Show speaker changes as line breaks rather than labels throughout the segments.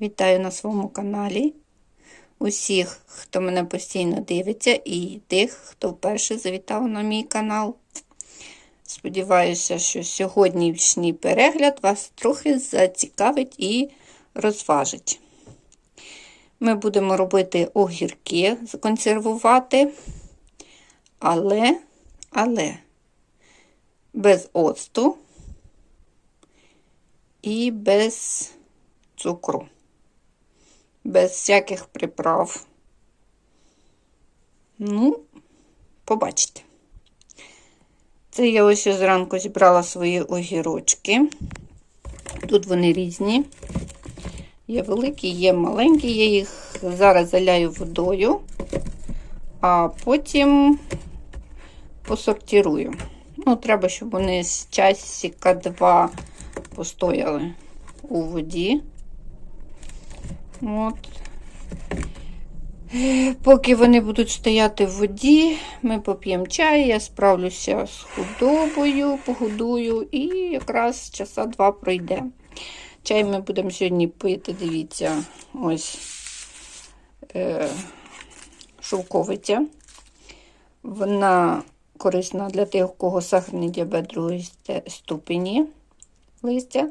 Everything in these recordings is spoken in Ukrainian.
Вітаю на своєму каналі. Усіх, хто мене постійно дивиться, і тих, хто вперше завітав на мій канал. Сподіваюся, що сьогоднішній перегляд вас трохи зацікавить і розважить. Ми будемо робити огірки, законсервувати, але, але без оцту і без цукру, без всяких приправ. Ну, побачите. Це я ось зранку зібрала свої огірочки. Тут вони різні. Є великі, є маленькі, я їх зараз заляю водою, а потім посортирую. Ну, треба, щоб вони з часика два постояли у воді. От. Поки вони будуть стояти в воді, ми поп'ємо чай, я справлюся з худобою, погодую, і якраз часа два пройде. Чай ми будемо сьогодні пити, дивіться, ось е, шовковиця. Вона корисна для тих, у кого сахарний діабет другої ступені листя.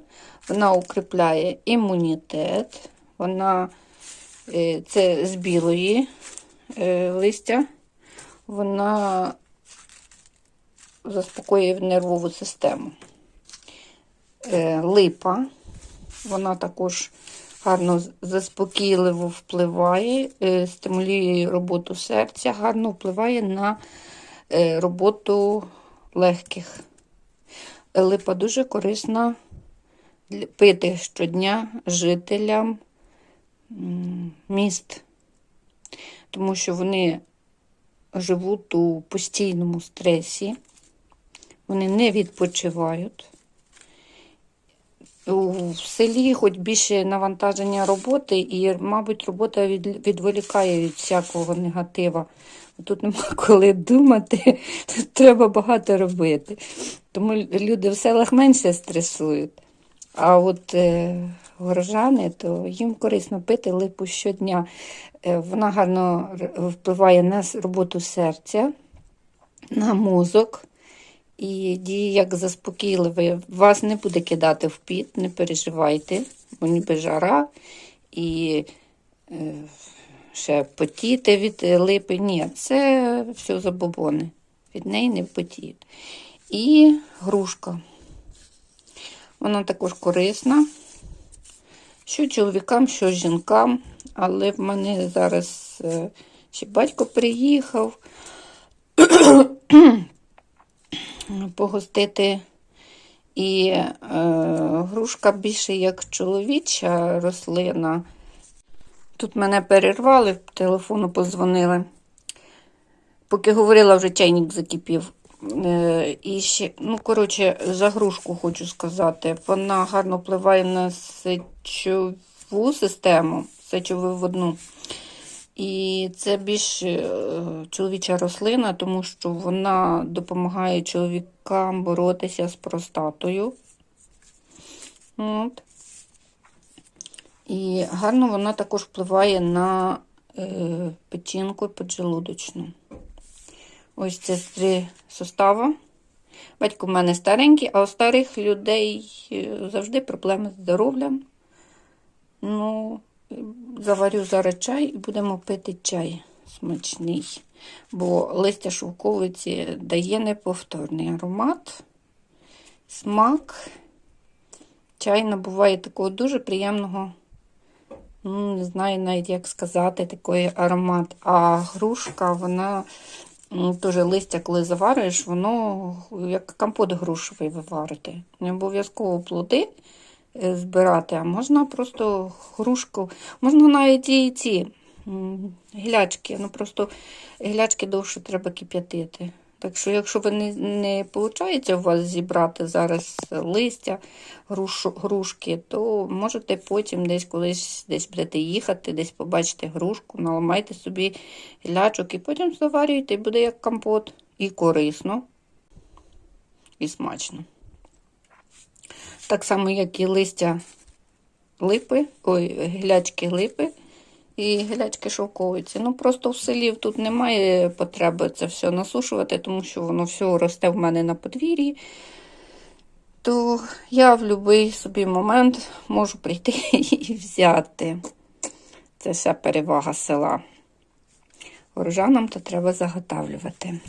Вона укріпляє імунітет. Вона е, це з білої е, листя. Вона заспокоює нервову систему. Е, липа, вона також гарно заспокійливо впливає, стимулює роботу серця, гарно впливає на роботу легких. Липа дуже корисна пити щодня жителям міст, тому що вони живуть у постійному стресі, вони не відпочивають. У селі хоч більше навантаження роботи, і, мабуть, робота відволікає від всякого негатива. Тут нема коли думати, тут треба багато робити. Тому люди в селах менше стресують. А от е, горожани, то їм корисно пити липу щодня. Е, вона гарно впливає на роботу серця, на мозок і діє як заспокійливе. Вас не буде кидати в піт, не переживайте, бо ніби жара і е, ще потіти від липи. Ні, це все забобони. Від неї не потіють. І грушка. Вона також корисна. Що чоловікам, що жінкам, але в мене зараз е, ще батько приїхав погостити. І е, грушка більше як чоловіча рослина. Тут мене перервали, телефону позвонили. Поки говорила, вже чайник закипів. Е, і ще, ну, коротше, за грушку хочу сказати. Вона гарно впливає на сечову систему, сечовиводну. І це більш е, чоловіча рослина, тому що вона допомагає чоловікам боротися з простатою. От. І гарно вона також впливає на е, печінку поджелудочну. Ось це три состава. Батько в мене старенький, а у старих людей е, завжди проблеми з здоров'ям. Ну, заварю зараз чай і будемо пити чай смачний. Бо листя шовковиці дає неповторний аромат, смак. Чай набуває такого дуже приємного, ну, не знаю навіть, як сказати, такий аромат. А грушка, вона Теж листя, коли заварюєш, воно як компот грушевий виварити. Не обов'язково плоди е, збирати, а можна просто грушку, можна навіть і ці гілячки. Ну просто гілячки довше треба кип'ятити. Так що, якщо ви не не виходить у вас зібрати зараз листя, груш, грушки, то можете потім десь колись десь будете їхати, десь побачите грушку, наламайте собі лячок і потім заварюєте, і буде як компот. І корисно, і смачно. Так само, як і листя липи, ой, гілячки липи і гілячки шовковиці. Ну, просто в селі тут немає потреби це все насушувати, тому що воно все росте в мене на подвір'ї. То я в будь-який собі момент можу прийти і взяти. Це вся перевага села. Горожанам то треба заготавлювати.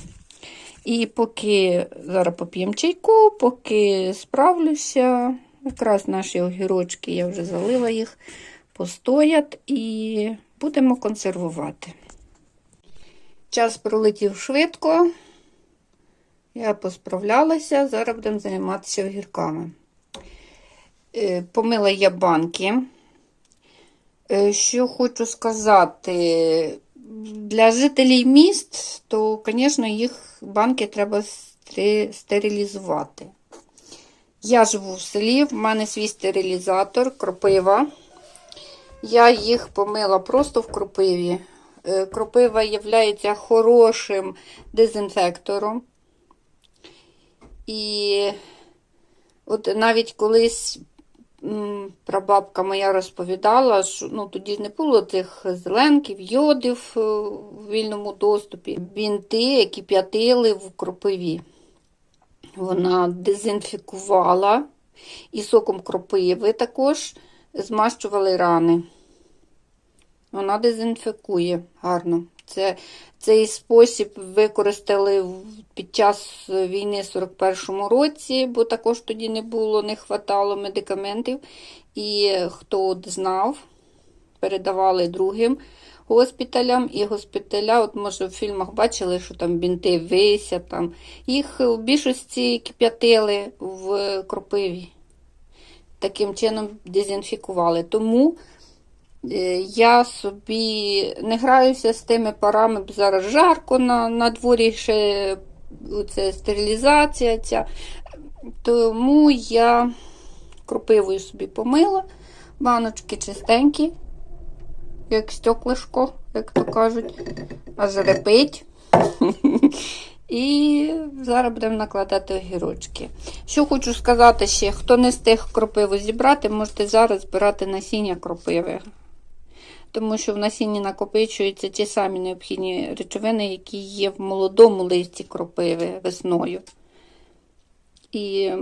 І поки зараз поп'ємо чайку, поки справлюся, якраз наші огірочки, я вже залила їх, постоять і будемо консервувати. Час пролетів швидко. Я посправлялася, зараз будемо займатися огірками. Е, Помила я банки. Е, Що хочу сказати, для жителів міст, то, звісно, їх банки треба стерилізувати. Я живу в селі, в мене свій стерилізатор, кропива. Я їх помила просто в кропиві. Е, Кропива є хорошим дезінфектором. І от навіть колись прабабка моя розповідала, що ну, тоді не було цих зеленків, йодів е, в вільному доступі, бінти, кип'ятили в кропиві. Вона дезінфікувала і соком кропиви також змащували рани. Вона дезінфікує гарно. Це, цей спосіб використали під час війни в 41-му році, бо також тоді не було, не хватало медикаментів. І хто от знав, передавали другим госпіталям. І госпіталя, от може в фільмах бачили, що там бінти висять, там. їх в більшості кип'ятили в кропиві. Таким чином дезінфікували. Тому Е, Я собі не граюся з тими парами, зараз жарко на, на дворі ще це стерилізація ця. Тому я кропивою собі помила, баночки чистенькі, як стеклишко, як то кажуть, аж репить. І зараз будемо накладати огірочки. Що хочу сказати ще, хто не встиг кропиву зібрати, можете зараз збирати насіння кропиви тому що в насінні накопичуються ті самі необхідні речовини, які є в молодому листі кропиви весною. І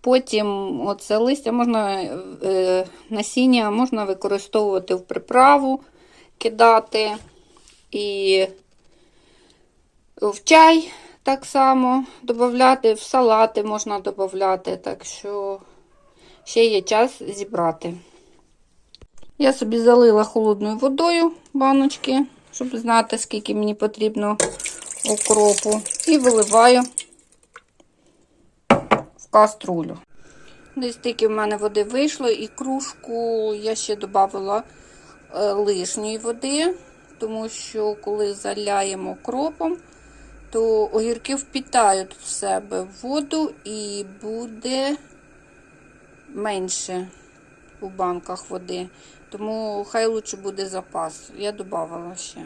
потім оце листя можна, е, насіння можна використовувати в приправу, кидати і в чай так само додати, в салати можна додати, так що ще є час зібрати. Я собі залила холодною водою баночки, щоб знати, скільки мені потрібно окропу. І виливаю в каструлю. Десь тільки в мене води вийшло, і кружку я ще додала е, лишньої води, тому що коли заляємо кропом, то огірки впітають в себе воду і буде менше у банках води. Тому хай лучше буде запас. Я додавала ще.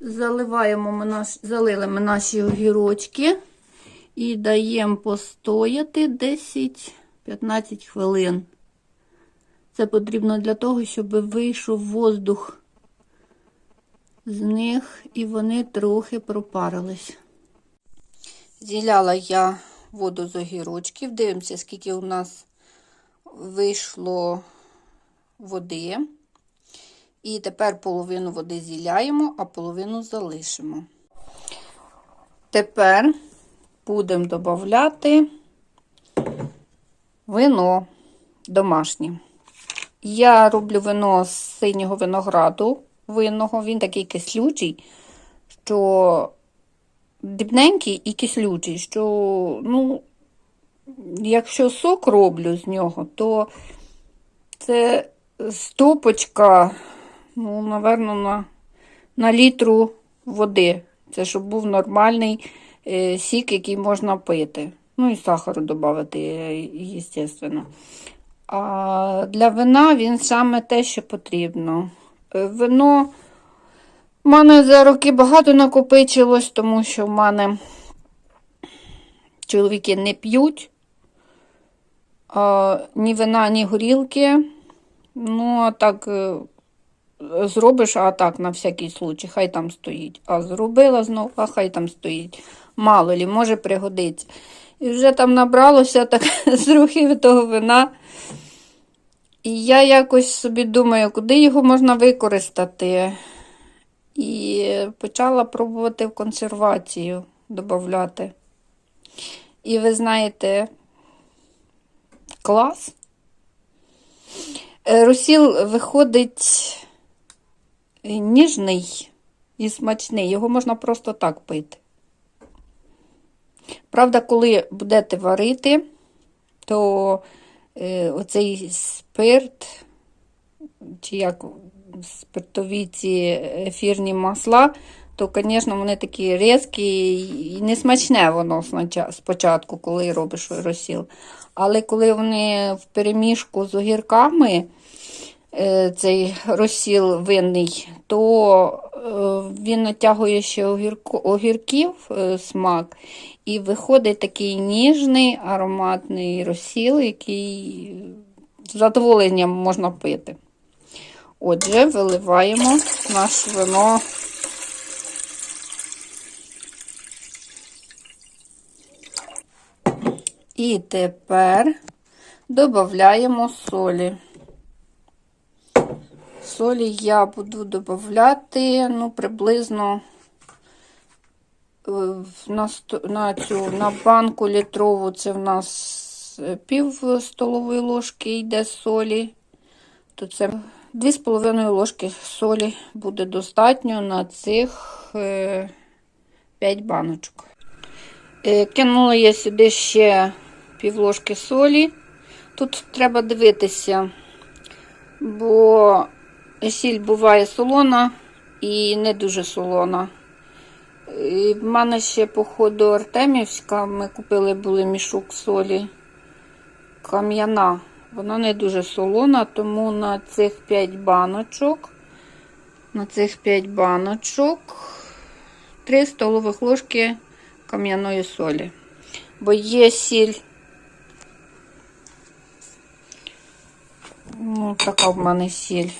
Заливаємо ми наш, залили ми наші огірочки і даємо постояти 10-15 хвилин. Це потрібно для того, щоб вийшов воздух з них і вони трохи пропарились. Зіляла я воду з огірочків. Дивимося, скільки у нас вийшло води. І тепер половину води зіляємо, а половину залишимо. Тепер будемо додати вино домашнє. Я роблю вино з синього винограду винного, він такий кислючий, що дрібненький і кислючий, що, ну, якщо сок роблю з нього, то це стопочка, ну, напевно, на, на літру води. Це щоб був нормальний е, сік, який можна пити. Ну і сахару додати, звісно. А для вина він саме те, що потрібно. Е, Вино в мене за роки багато накопичилось, тому що в мене чоловіки не п'ють ні вина, ні горілки. Ну, а так е, зробиш, а так на всякий случай, хай там стоїть. А зробила знов, а хай там стоїть. Мало лі, може пригодиться. І вже там набралося так трохи від того вина. І я якось собі думаю, куди його можна використати. І почала пробувати в консервацію додати. І ви знаєте, клас. Е, Розсіл виходить ніжний і смачний. Його можна просто так пити. Правда, коли будете варити, то е, оцей спирт, чи як спиртові ці ефірні масла, то, звісно, вони такі різкі і не смачне воно спочатку, коли робиш розсіл. Але коли вони в переміжку з огірками, е, цей розсіл винний, то е, він натягує ще огірків е, смак, і виходить такий ніжний ароматний розсіл, який з задоволенням можна пити. Отже, виливаємо наше вино. І тепер додаємо солі. Солі я буду додати, ну, приблизно е, на, на цю на банку літрову це в нас е, пів столової ложки йде солі. То це 2,5 ложки солі буде достатньо на цих 5 баночок. Е, Кинула я сюди ще пів ложки солі. Тут треба дивитися, бо сіль буває солона і не дуже солона. І в мене ще, по ходу Артемівська, ми купили були мішок солі кам'яна. Вона не дуже солона, тому на цих 5 баночок, на цих 5 баночок 3 столових ложки кам'яної солі. Бо є сіль. Ну, така в мене сіль.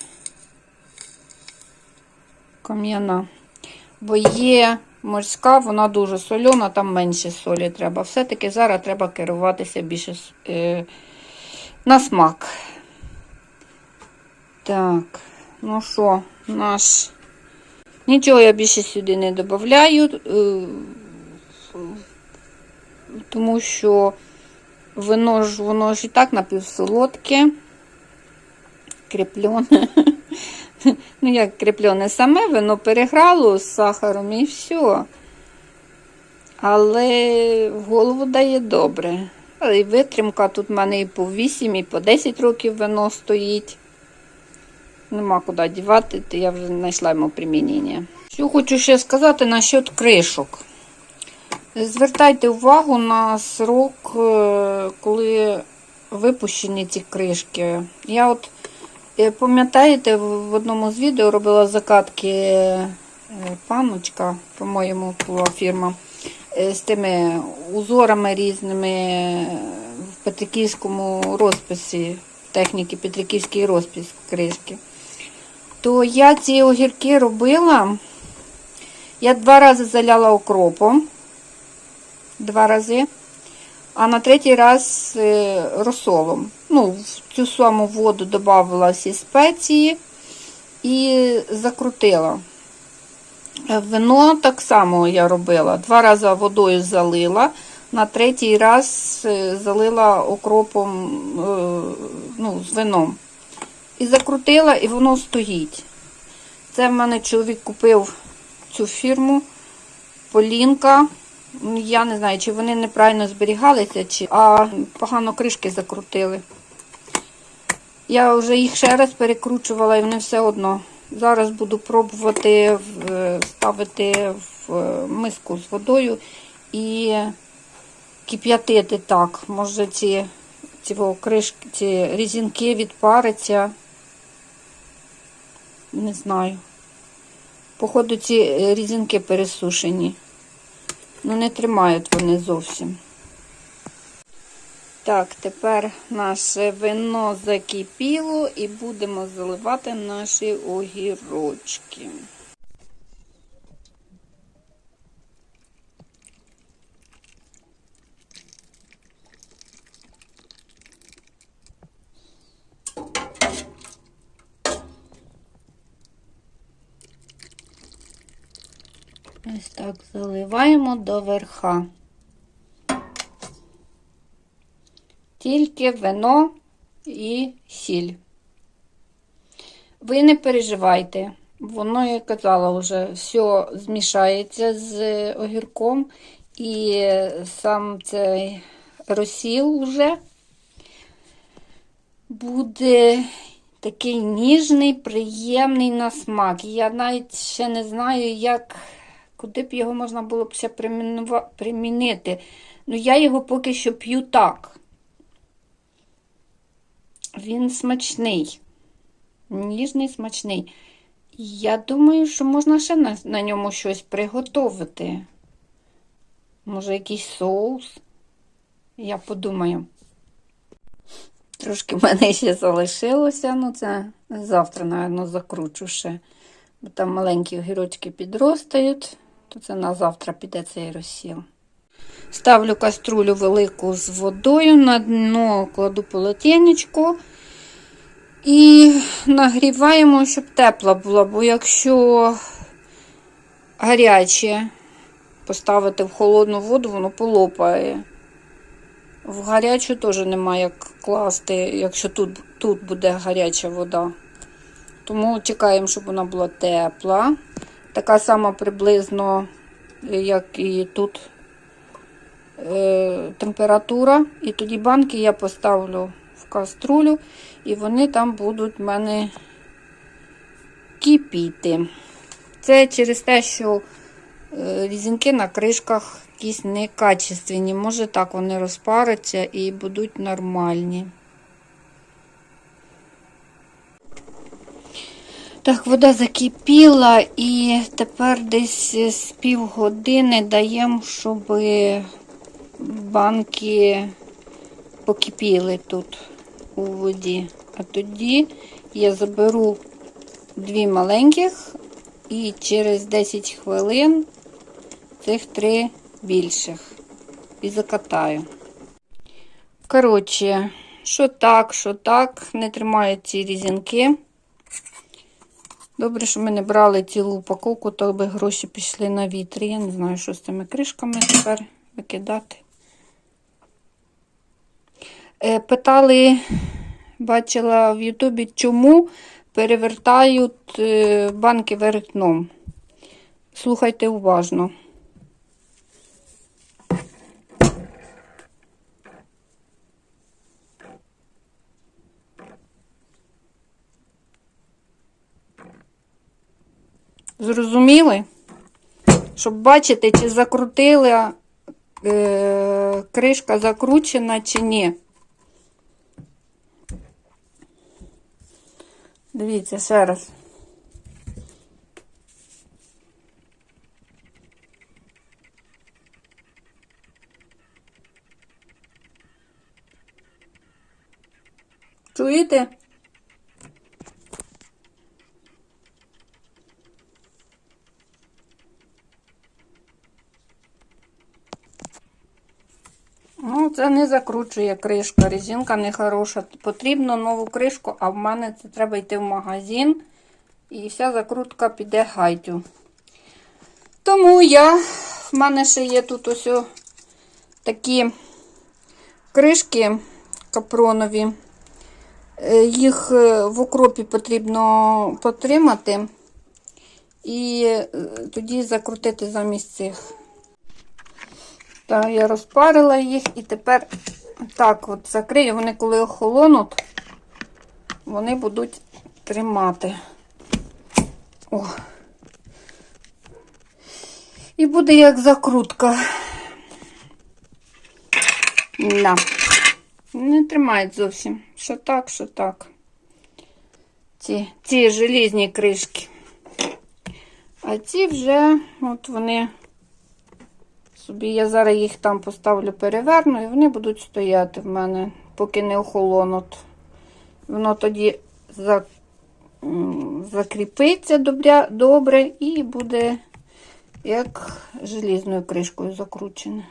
Кам'яна. Бо є морська, вона дуже сольона, там менше солі треба. Все-таки зараз треба керуватися більше е, на смак. Так, ну що, наш. Нічого я більше сюди не додаю, е, тому що вино ж воно ж і так напівсолодке, кріплене. Ну, як кріплене саме, вино переграло з сахаром і все. Але в голову дає добре. Але і витримка тут в мене і по 8, і по 10 років вино стоїть. Нема куди дівати, то я вже знайшла йому примінення. Що хочу ще сказати насчет кришок. Звертайте увагу на срок, е, коли випущені ці кришки. Я от е, пам'ятаєте, в одному з відео робила закатки е, паночка, по-моєму, була фірма, з тими узорами різними е, в петриківському розписі, техніки Петриківський розпис кришки. То я ці огірки робила. Я два рази заляла окропом. Два рази. А на третій раз е, розсолом. Ну, в цю саму воду додавала всі спеції і закрутила. Е, Вино так само я робила. Два рази водою залила, на третій раз е, залила окропом е, ну, з вином. І закрутила, і воно стоїть. Це в мене чоловік купив цю фірму Полінка. Я не знаю, чи вони неправильно зберігалися, чи а погано кришки закрутили. Я вже їх ще раз перекручувала, і вони все одно. Зараз буду пробувати ставити в миску з водою і кип'ятити так. Може ці, ці кришки, ці різинки відпариться. Не знаю. Походу, ці різинки пересушені. Ну, не тримають вони зовсім. Так, тепер наше вино закипіло і будемо заливати наші огірочки. Ось так заливаємо до верха. Тільки вино і сіль. Ви не переживайте, воно, я казала, вже все змішається з огірком, і сам цей розсіл вже буде такий ніжний, приємний на смак. Я навіть ще не знаю, як, куди б його можна було б ще примінити. Ну, я його поки що п'ю так. Він смачний. Ніжний, смачний. Я думаю, що можна ще на, на ньому щось приготувати. Може, якийсь соус. Я подумаю. Трошки в мене ще залишилося. Ну, це завтра, напевно, закручу ще. Бо там маленькі огірочки підростають, то це на завтра піде цей розсіл. Ставлю каструлю велику з водою, на дно кладу полотенечко і нагріваємо, щоб тепла була, бо якщо гаряче поставити в холодну воду, воно полопає. В гарячу теж немає як класти, якщо тут, тут буде гаряча вода. Тому чекаємо, щоб вона була тепла. Така сама приблизно, як і тут температура. І тоді банки я поставлю в каструлю, і вони там будуть в мене кипіти. Це через те, що е, різинки на кришках якісь некачественні. Може так вони розпаряться і будуть нормальні. Так, вода закипіла і тепер десь з півгодини даємо, щоб банки покипіли тут у воді. А тоді я заберу дві маленьких і через 10 хвилин цих три більших і закатаю. Коротше, що так, що так, не тримають ці різинки. Добре, що ми не брали цілу упаковку, то би гроші пішли на вітер. Я не знаю, що з цими кришками тепер викидати. Е, Питали, бачила в Ютубі, чому перевертають е, банки вверх. Слухайте уважно. Зрозуміли? Щоб бачити, чи закрутила е, кришка закручена, чи ні. Дивіться ще раз. Чуєте? Ну, це не закручує кришка, резинка не хороша. Потрібно нову кришку, а в мене це треба йти в магазин. І вся закрутка піде гайтю. Тому я, в мене ще є тут ось такі кришки капронові. Е, Їх е, в окропі потрібно потримати і е, тоді закрутити замість цих. Так, я розпарила їх і тепер так от закрию. Вони коли охолонуть, вони будуть тримати. О. І буде як закрутка. Да. Не тримають зовсім. Що так, що так. Ці, ці желізні кришки. А ці вже, от вони собі. Я зараз їх там поставлю переверну, і вони будуть стояти в мене, поки не охолонуть. Воно тоді за, закріпиться добря, добре і буде як желізною кришкою закручене.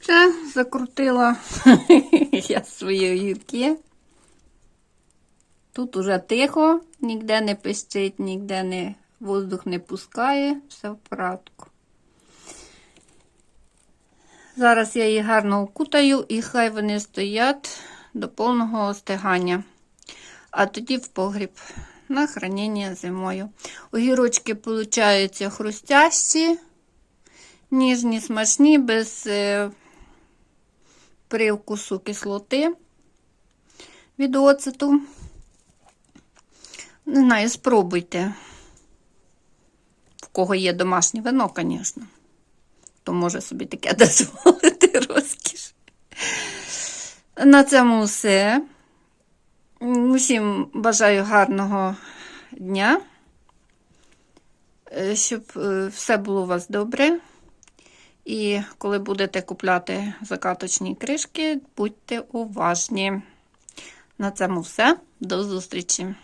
Вже закрутила я свої огірки. Тут уже тихо, ніде не пищить, ніде не воздух не пускає, все в порядку. Зараз я їх гарно укутаю і хай вони стоять до повного остигання. А тоді в погріб на хранення зимою. Огірочки получаються хрустящі, ніжні, смачні, без е, привкусу кислоти від оцету. Не знаю, спробуйте. Кого є домашнє вино, звісно. То може собі таке дозволити розкіш. На цьому все. Усім бажаю гарного дня, Е, щоб е, все було у вас добре. І коли будете купляти закаточні кришки, будьте уважні. На цьому все. До зустрічі!